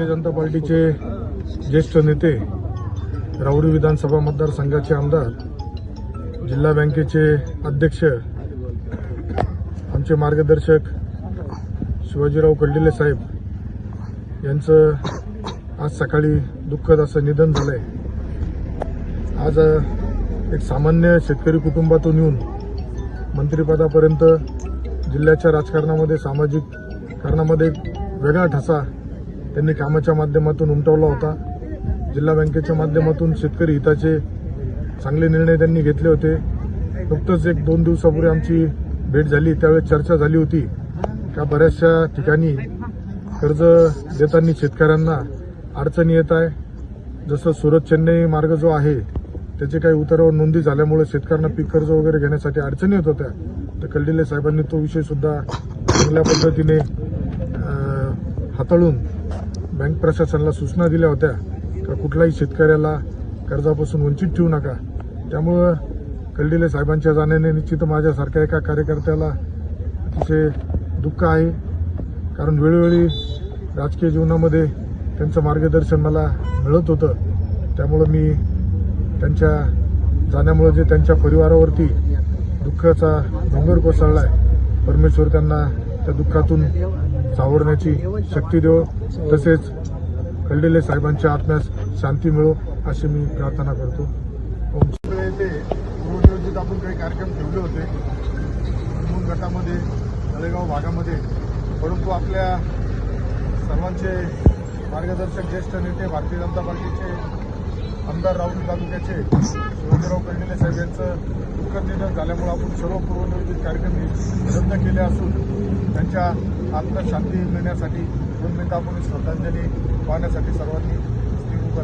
भारतीय जनता पार्टीचे ज्येष्ठ नेते राऊरी विधानसभा मतदारसंघाचे आमदार जिल्हा बँकेचे अध्यक्ष आमचे मार्गदर्शक शिवाजीराव कल्डिले साहेब यांचं आज सकाळी दुःखद असं निधन झालंय. आज एक सामान्य शेतकरी कुटुंबातून येऊन मंत्रिपदापर्यंत जिल्ह्याच्या राजकारणामध्ये सामाजिक कारणामध्ये एक वेगळा ठसा त्यांनी कामाच्या माध्यमातून उमटवला होता. जिल्हा बँकेच्या माध्यमातून शेतकरी हिताचे चांगले निर्णय त्यांनी घेतले होते. नुकतंच एक दोन दिवसापूर्वी आमची भेट झाली. त्यावेळेस चर्चा झाली होती का बऱ्याचशा ठिकाणी कर्ज देताना शेतकऱ्यांना अडचणी येत आहे. जसं सुरत चेन्नई मार्ग जो आहे त्याचे काही उतारावर नोंदी झाल्यामुळे शेतकऱ्यांना पीक कर्ज वगैरे घेण्यासाठी अडचणी येत होत्या. तर कल्डिले साहेबांनी तो विषय सुद्धा चांगल्या पद्धतीने हाताळून बँक प्रशासनाला सूचना दिल्या होत्या का कुठल्याही शेतकऱ्याला कर्जापासून वंचित ठेवू नका. त्यामुळं कल्डिले साहेबांच्या जाण्याने निश्चित माझ्यासारख्या एका कार्यकर्त्याला अतिशय दुःख आहे. कारण वेळोवेळी राजकीय जीवनामध्ये त्यांचं मार्गदर्शन मला मिळत होतं. त्यामुळं मी त्यांच्या जाण्यामुळं जे त्यांच्या परिवारावरती दुःखाचा डोंगर कोसळला आहे परमेश्वर त्यांना त्या दुःखातून सावरण्याची शक्ती देव. तसेच कल्डिले साहेबांच्या आत्म्यास शांती मिळो अशी मी प्रार्थना करतो. ओम येथे पूर्वनियोजित आपण काही कार्यक्रम ठेवले होते. हनुमान गटामध्ये तळेगाव भागामध्ये. परंतु आपल्या सर्वांचे मार्गदर्शक ज्येष्ठ नेते भारतीय जनता पार्टीचे आमदार राहुल तालुक्याचे शिवाजीराव कर्डिले साहेब यांचं दुःखद निधन झाल्यामुळे आपण सर्व पूर्वनियोजित कार्यक्रम रद्द केले असून त्यांच्या आत्मशांती मिळण्यासाठी दोन मिनिटं आपण श्रद्धांजली पाहण्यासाठी सर्वांनी स्थिर उभं